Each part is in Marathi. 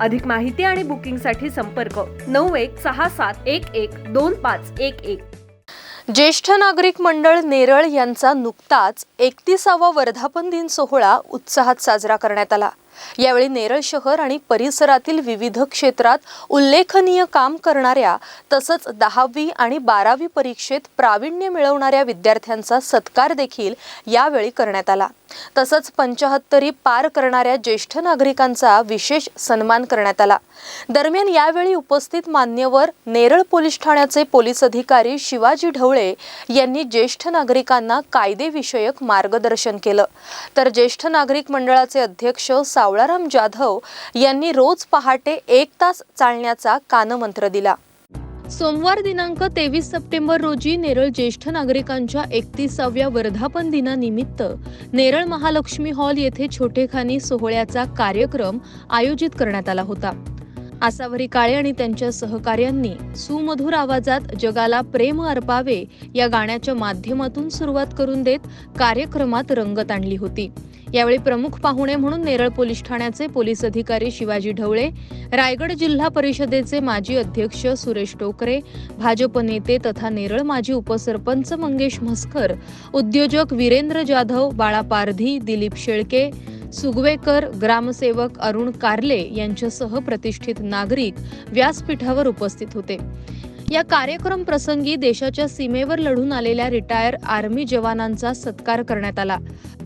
अधिक माहिती आणि बुकिंगसाठी संपर्क नऊ एक सहा सात एक एक दोन पाच एक एक. ज्येष्ठ नागरिक मंडळ नेरळ यांचा नुकताच एकतीसावा वर्धापन दिन सोहळा उत्साहात साजरा करण्यात आला. यावेळी नेरळ शहर आणि परिसरातील विविध क्षेत्रात उल्लेखनीय काम करणाऱ्या तसंच दहावी आणि बारावी परीक्षेत प्रावीण्य मिळवणाऱ्या विद्यार्थ्यांचा सत्कार देखील यावेळी करण्यात आला. तसंच पंचाहत्तरी पार करणाऱ्या ज्येष्ठ नागरिकांचा विशेष सन्मान करण्यात आला. दरम्यान यावेळी उपस्थित मान्यवर नेरळ पोलीस ठाण्याचे पोलीस अधिकारी शिवाजी ढवळे यांनी ज्येष्ठ नागरिकांना कायदेविषयक मार्गदर्शन केलं. तर ज्येष्ठ नागरिक मंडळाचे अध्यक्ष सावळाराम जाधव यांनी रोज पहाटे एक तास चालण्याचा कानमंत्र दिला. सोमवार दिनांक तेवीस सप्टेंबर रोजी नेरळ ज्येष्ठ नागरिकांच्या एकतीसाव्या वर्धापन दिनानिमित्त नेरळ महालक्ष्मी हॉल येथे छोटेखानी सोहळ्याचा कार्यक्रम आयोजित करण्यात आला होता. आसावरी काळे आणि त्यांच्या सहकार्यांनी सुमधुर आवाजात जगाला प्रेम अर्पावे या गाण्याच्या माध्यमातून सुरुवात करून देत कार्यक्रमात रंगत आणली होती. यावेळी प्रमुख पाहुणे म्हणून नेरळ पोलीस ठाण्याचे पोलीस अधिकारी शिवाजी ढवळे रायगड जिल्हा परिषदेचे माजी अध्यक्ष सुरेश टोकरे भाजप नेते तथा नेरळ माजी उपसरपंच मंगेश म्हस्कर उद्योजक वीरेंद्र जाधव बाळा पारधी दिलीप शेळके सुगवेकर ग्रामसेवक अरुण कारले यांच्यासह प्रतिष्ठित नागरिक व्यासपीठावर उपस्थित होते. या कार्यक्रम प्रसंगी देशाच्या सीमेवर लढून आलेल्या रिटायर आर्मी जवानांचा सत्कार करण्यात आला.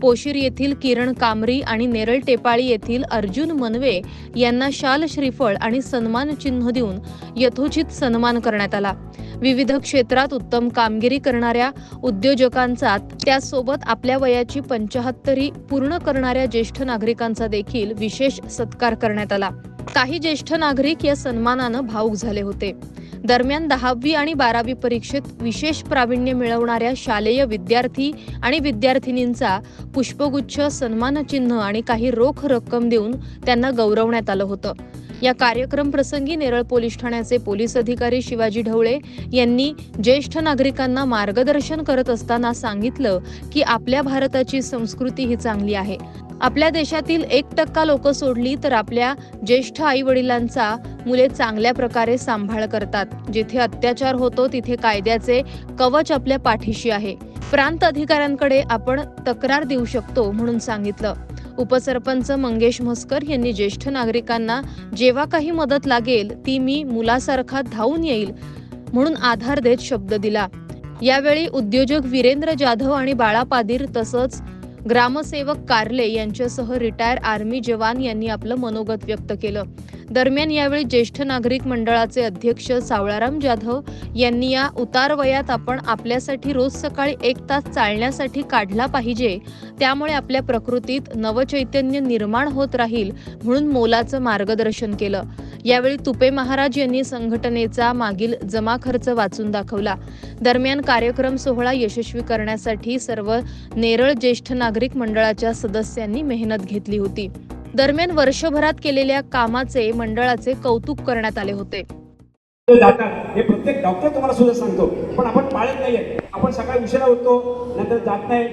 पोशीर येथील किरण कामरी आणि नेरळ टेपाळी येथील अर्जुन मनवे यांना शाल श्रीफळ आणि सन्मान चिन्ह देऊन यथोचित सन्मान करण्यात आला. विविध क्षेत्रात उत्तम कामगिरी करणाऱ्या उद्योजकांचा त्यासोबत आपल्या वयाची पंचाहत्तरी पूर्ण करणाऱ्या ज्येष्ठ नागरिकांचा देखील विशेष सत्कार करण्यात आला. काही ज्येष्ठ नागरिक या सन्मानानं भाऊक झाले होते. दरम्यान दहावी आणि बारावी परीक्षेत विशेष प्रावीण्य मिळवणाऱ्या शालेय विद्यार्थी आणि विद्यार्थिनींचा पुष्पगुच्छ सन्मानचिन्ह आणि काही रोख रक्कम देऊन त्यांना गौरवण्यात आलं होतं. या कार्यक्रम प्रसंगी नेरळ पोलीस ठाण्याचे पोलीस अधिकारी शिवाजी ढवळे यांनी ज्येष्ठ नागरिकांना मार्गदर्शन करत असताना सांगितलं की आपल्या भारताची संस्कृती ही चांगली आहे. आपल्या देशातील एक टक्का लोक सोडली तर आपल्या ज्येष्ठ आई वडिलांचा मुले चांगल्या प्रकारे सांभाळ करतात. जिथे अत्याचार होतो तिथे कायद्याचे कवच आपल्या पाठीशी आहे. प्रांत अधिकाऱ्यांकडे आपण तक्रार देऊ शकतो म्हणून सांगितलं. उपसरपंच मंगेश म्हस्कर यांनी ज्येष्ठ नागरिकांना जेव्हा काही मदत लागेल ती मी मुलासारखा धावून येईल म्हणून आधार देत शब्द दिला. यावेळी उद्योजक वीरेंद्र जाधव आणि बाळा पादीर तसंच ग्रामसेवक कारले यांच्यासह रिटायर आर्मी जवान यांनी आपलं मनोगत व्यक्त केलं. दरम्यान यावेळी ज्येष्ठ नागरिक मंडळाचे अध्यक्ष सावळाराम जाधव यांनी या उतार वयात आपण आपल्यासाठी रोज सकाळी एक तास चालण्यासाठी काढला पाहिजे त्यामुळे आपल्या प्रकृतीत नवचैतन्य निर्माण होत राहील म्हणून मोलाचं मार्गदर्शन केलं. यावेळी तुपे महाराज यांनी संघटनेचा मागील जमा खर्च वाचून दाखवला. दरम्यान कार्यक्रम सोहळा यशस्वी करण्यासाठी सर्व नेरळ ज्येष्ठ नागरिक मंडळाच्या सदस्यांनी मेहनत घेतली होती. दरम्यान वर्षभरात केलेल्या कामाचे मंडळाचे कौतुक करण्यात आले होते. जातात. हे प्रत्येक डॉक्टर तुम्हाला सुद्धा सांगतो. पण आपण पाळत नाहीये. आपण सकाळी उशिरा होतो नंतर जात नाही.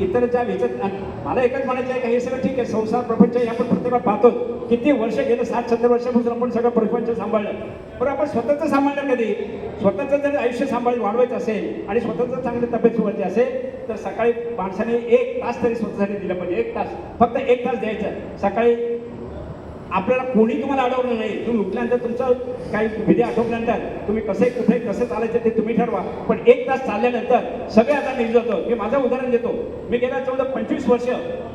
इतर ज्या ह्याच्यात मला एकच म्हणायचं आहे का हे सगळं ठीक आहे. संसार प्रपंच हे आपण प्रत्येकाला पाहतो किती वर्ष गेलं सात सत्तर वर्षापासून आपण सगळं प्रपंच सांभाळलं. पण आपण स्वतःचं सांभाळलं कधी? स्वतःचं जर आयुष्य सांभाळ वाढवायचं असेल आणि स्वतःचं चांगली तब्येत सुधारायची असेल तर सकाळी माणसाने एक तास तरी स्वतःसाठी दिलं पाहिजे. एक तास. फक्त एक तास द्यायचं. सकाळी आपल्याला कोणी तुम्हाला अडवलं नाही. तुम्ही उठल्यानंतर तुमचं काही विधी आठवल्यानंतर तुम्ही कसे कुठे कसं चालायचं ते तुम्ही ठरवा. पण एक तास सगळे आता निघतो मी माझं उदाहरण देतो. मी गेल्या चौदा पंचवीस वर्ष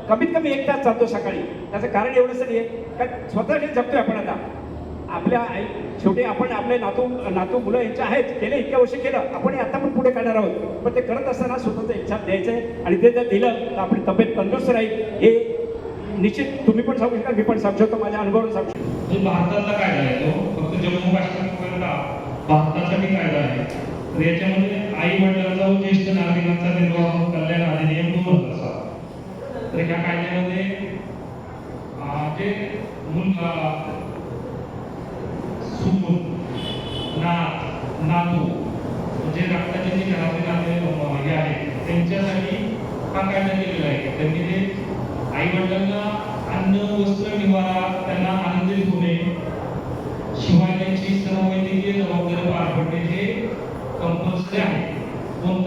कमीत कमी एक तास चालतो सकाळी. त्याचं कारण एवढंच नाही आहे. का स्वतःकडे जगतोय आपण आता. आपल्या आई शेवटी आपण आपले नातू नातू मुलं यांचे आहेत. केले इतक्या वर्षी केलं. आपण आता पण पुढे काढणार आहोत. पण ते करत असताना स्वतःचं इच्छा द्यायचं आहे आणि ते जर दिलं तर आपली तब्येत तंदुरुस्त राहील. हे निश्चित तुम्ही पण सांगू शकता मी पण सांगू शकतो माझ्या अनुभवावरून सांगू शकतो. जो कायदा आहे. तो फक्त जम्मू काश्मीरपर्यंत भारतासाठी कायदा आहे. तर याच्यामध्ये आई वडिलांचा व ज्येष्ठ नागरिकांचा निर्वाह कल्याण अधिनियम दोन हजार सात तर ह्या कायद्यामध्ये जे मुलगा सून नात नातू म्हणजे रक्ताचे जे घरातील नाते हे आहेत त्यांच्यासाठी हा कायदा केलेला आहे. त्यांनी ते आई वडिलांना अन्न वस्त्र निवारा त्यांना आनंदित होणे शिवाय त्यांची सर्व वैद्यकीय जबाबदारी पार पडणे हे कंपल्सरी आहे.